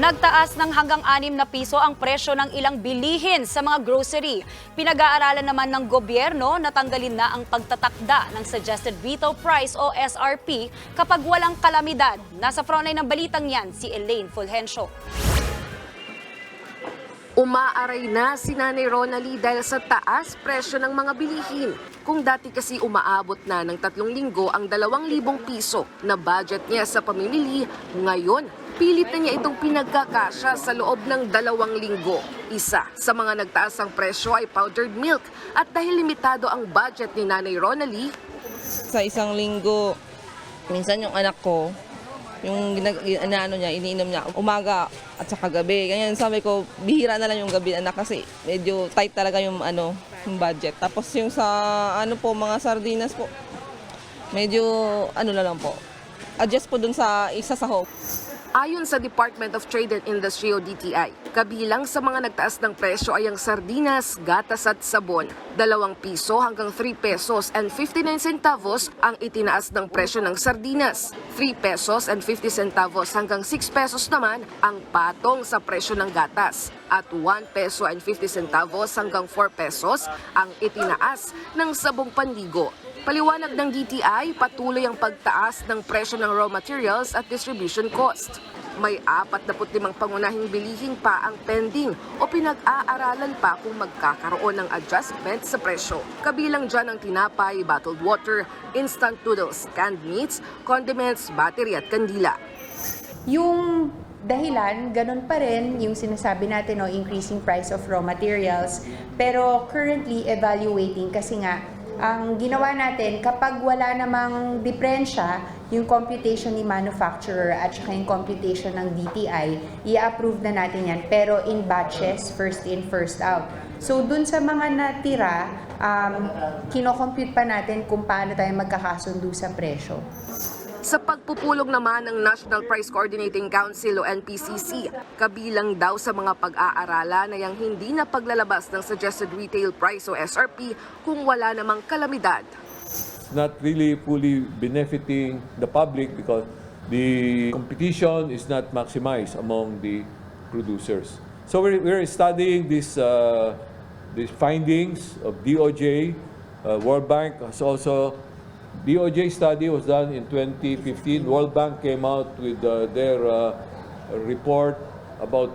Nagtaas ng hanggang 6 na piso ang presyo ng ilang bilihin sa mga grocery. Pinag-aaralan naman ng gobyerno na tanggalin na ang pagtatakda ng suggested retail price o SRP kapag walang kalamidad. Nasa frontline ng balitang yan si Elaine Fulgencio. Umaaray na si Nanay Ronalie dahil sa taas presyo ng mga bilihin. Kung dati kasi umaabot na ng tatlong linggo ang dalawang libong piso na budget niya sa pamimili, ngayon pilit na niya itong pinagkakasya sa loob ng dalawang linggo. Isa sa mga nagtaas ang presyo ay powdered milk at dahil limitado ang budget ni Nanay Ronalie, sa isang linggo, minsan yung anak ko, yung ano niya, iniinom niya, umaga at saka gabi. Ganyan sabi ko, bihira na lang yung gabi anak kasi medyo tight talaga yung ano, yung budget. Tapos yung sa ano po, mga sardinas po, medyo ano na lang po. Adjust po dun sa isa sa home. Ayon sa Department of Trade and Industry o DTI, kabilang sa mga nagtaas ng presyo ay ang sardinas, gatas at sabon. Dalawang piso hanggang 3 pesos and 59 centavos ang itinaas ng presyo ng sardinas. 3 pesos and 50 centavos hanggang 6 pesos naman ang patong sa presyo ng gatas. At 1 peso and 50 centavos hanggang 4 pesos ang itinaas ng sabong panligo. Paliwanag ng DTI, patuloy ang pagtaas ng presyo ng raw materials at distribution cost. May 45 pangunahing bilihin pa ang pending o pinag-aaralan pa kung magkakaroon ng adjustment sa presyo. Kabilang dyan ang tinapay, bottled water, instant noodles, canned meats, condiments, battery at kandila. Yung dahilan, ganun pa rin yung sinasabi natin, no, increasing price of raw materials. Pero currently evaluating kasi nga, ang ginawa natin, kapag wala namang diferensya, yung computation ni manufacturer at saka yung computation ng DTI, i-approve na natin yan. Pero in batches, first in, first out. So dun sa mga natira, um, kinocompute pa natin kung paano tayo magkakasundo sa presyo. Sa pagpupulong naman ng National Price Coordinating Council o NPCC, kabilang daw sa mga pag-aaralan na yung hindi na paglalabas ng suggested retail price o SRP kung wala namang kalamidad. not really fully benefiting the public because the competition is not maximized among the producers. So we're, we're studying this, uh, these findings of DOJ. Uh, World Bank has also, DOJ study was done in 2015. World Bank came out with uh, their uh, report about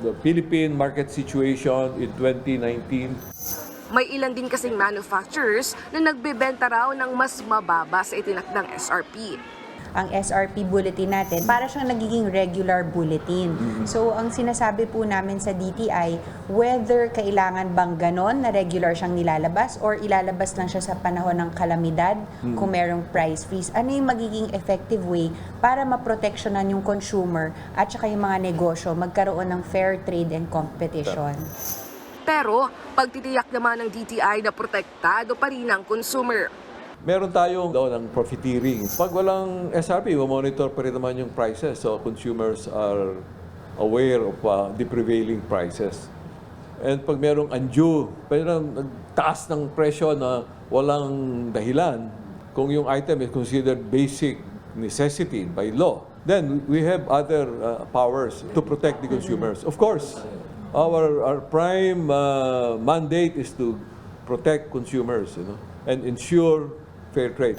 the Philippine market situation in 2019. May ilan din kasing manufacturers na nagbebenta raw ng mas mababa sa itinakdang SRP. Ang SRP bulletin natin, para siyang nagiging regular bulletin. So, ang sinasabi po namin sa DTI, whether kailangan bang ganon na regular siyang nilalabas or ilalabas lang siya sa panahon ng kalamidad kung merong price freeze, ano yung magiging effective way para maproteksyonan yung consumer at saka yung mga negosyo magkaroon ng fair trade and competition. Pero pagtitiyak naman ng DTI na protektado pa rin ang consumer. Meron tayong daw ng profiteering. Pag walang SRP, monitor pa rin naman yung prices. So consumers are aware of uh, the prevailing prices. And pag merong undue, parang nagtaas ng presyo na walang dahilan, kung yung item is considered basic necessity by law, then we have other uh, powers to protect the consumers. Of course, our, our prime uh, mandate is to protect consumers you know, and ensure fair trade.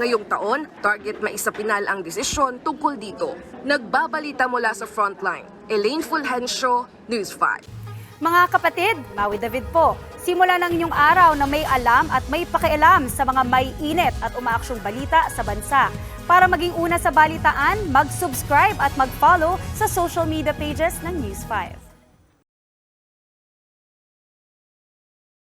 Ngayong taon, target maisapinal ang desisyon tungkol dito. Nagbabalita mula sa frontline. Elaine Fulgencio, News 5. Mga kapatid, Maui David po. Simula ng inyong araw na may alam at may pakialam sa mga may init at umaaksyong balita sa bansa. Para maging una sa balitaan, mag-subscribe at mag-follow sa social media pages ng News 5.